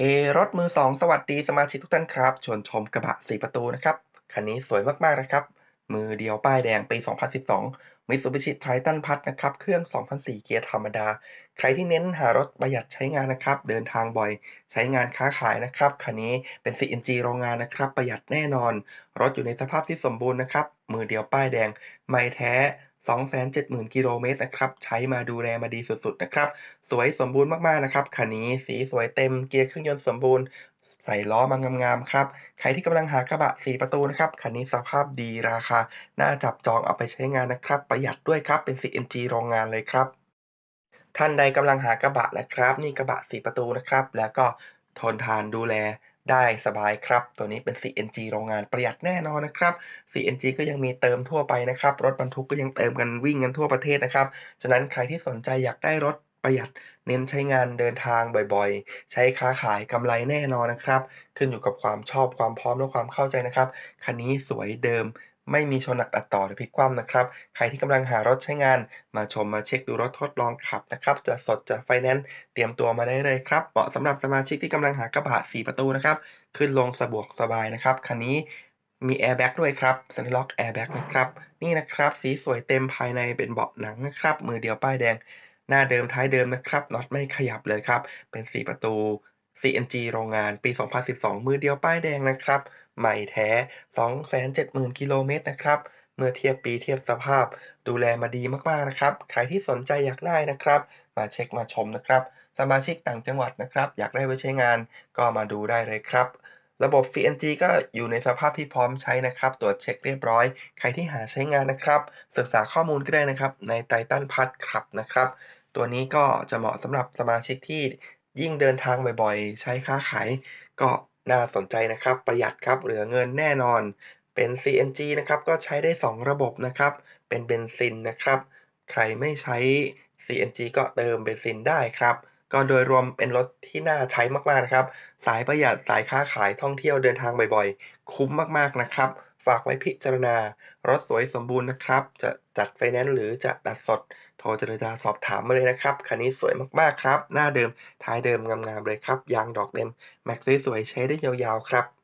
เอรถมือ 2 สวัสดีสมาชิกทุกท่านครับชวนชมกระบะ 4 ประตูนะครับ คันนี้สวยมาก ๆ นะครับ มือเดียวป้ายแดงปี 2012 Mitsubishi Triton Plus นะครับ เครื่อง 2004 เกียร์ธรรมดา ใครที่เน้นหารถประหยัดใช้งานนะครับ เดินทางบ่อยใช้งานค้าขายนะครับ คันนี้เป็น CNG โรงงานนะครับ ประหยัดแน่นอน รถอยู่ในสภาพที่สมบูรณ์นะครับ มือเดียวป้ายแดง ไม่แท้ 270,000 กิโลเมตรนะครับ ใช้มาดูแลมาดีสุดๆนะครับ สวยสมบูรณ์มากๆนะครับ คันนี้สีสวยเต็ม เกียร์เครื่องยนต์สมบูรณ์ ใส่ล้อมางามๆครับ ใครที่กำลังหากระบะ 4 ประตูนะครับ คันนี้สภาพดีราคา น่าจับจองเอาไปใช้งานนะครับ ประหยัดด้วยครับ เป็น CNG โรงงานเลยครับ ท่านใดกำลังหากระบะนะครับ นี่กระบะ 4 ประตูนะครับ แล้วก็ทนทานดูแล ได้สบายครับ ตัวนี้เป็น CNG โรงงานประหยัดแน่นอนนะครับ CNG ก็ยังมีเติมทั่วไปนะครับ รถบรรทุกก็ยังเติมกันวิ่งกันทั่วประเทศนะครับ ฉะนั้นใครที่สนใจอยากได้รถประหยัดเน้นใช้งานเดินทางบ่อยๆ ใช้ค้าขายกำไรแน่นอนนะครับ ขึ้นอยู่กับความชอบความพร้อมและความเข้าใจนะครับ คันนี้สวยเดิม ไม่มีชนหนักตัดต่อหรือพลิกคว่ำนะครับ ใครที่กำลังหารถใช้งานมาชมมาเช็กดูรถทดลองขับนะครับ จะสดจะไฟแนนซ์เตรียมตัวมาได้เลยครับ เหมาะสำหรับสมาชิกที่กำลังหากระบะ 4 ประตูนะครับ ขึ้นลงสะดวกสบายนะครับ คันนี้มีแอร์แบ็กด้วยครับ Center Lock Airbag นะครับ นี่นะครับ สีสวยเต็มภายในเป็นเบาะหนังนะครับ มือเดียวป้ายแดง หน้าเดิมท้ายเดิมนะครับ น็อตไม่ขยับเลยครับ เป็น 4 ประตู CNG โรงงานปี 2012 มือเดียวป้ายแดงนะครับ ใหม่แท้ 270,000 กิโลเมตรนะครับ เมื่อเทียบปีเทียบสภาพ ดูแลมาดีมากๆนะครับ ใครที่สนใจอยากได้นะครับ มาเช็กมาชมนะครับ สมาชิกต่างจังหวัดนะครับ อยากได้ไว้ใช้งานก็มาดูได้เลยครับระบบ CNG ก็อยู่ในสภาพที่พร้อมใช้นะครับ ตรวจเช็กเรียบร้อย ใครที่หาใช้งานนะครับ ศึกษาข้อมูลก็ได้นะครับ ใน Titan Plus ครับนะครับ ตัวนี้ก็จะเหมาะสำหรับสมาชิกที่ ยิ่งเดินทางบ่อย ๆ ใช้ค้าขาย ก็น่าสนใจนะครับ ประหยัดครับ เหลือเงินแน่นอน เป็น CNG นะครับ ก็ใช้ได้ 2 ระบบนะครับ เป็นเบนซินนะครับ ใครไม่ใช้ CNG ก็เติมเบนซินได้ครับ ก็โดยรวมเป็นรถที่น่าใช้มากๆนะครับ สายประหยัด สายค้าขาย ท่องเที่ยว เดินทางบ่อยๆ คุ้มมากๆนะครับ ฝากไว้พิจารณา รถสวยสมบูรณ์นะครับ จะจัดไฟแนนซ์หรือจะตัดสด โทรเจรจาสอบถามมาเลยนะครับ คันนี้สวยมากๆครับ หน้าเดิม ท้ายเดิมงามๆเลยครับ ยางดอกเดิมแม็กซ์สวยใช้ได้ยาวๆครับ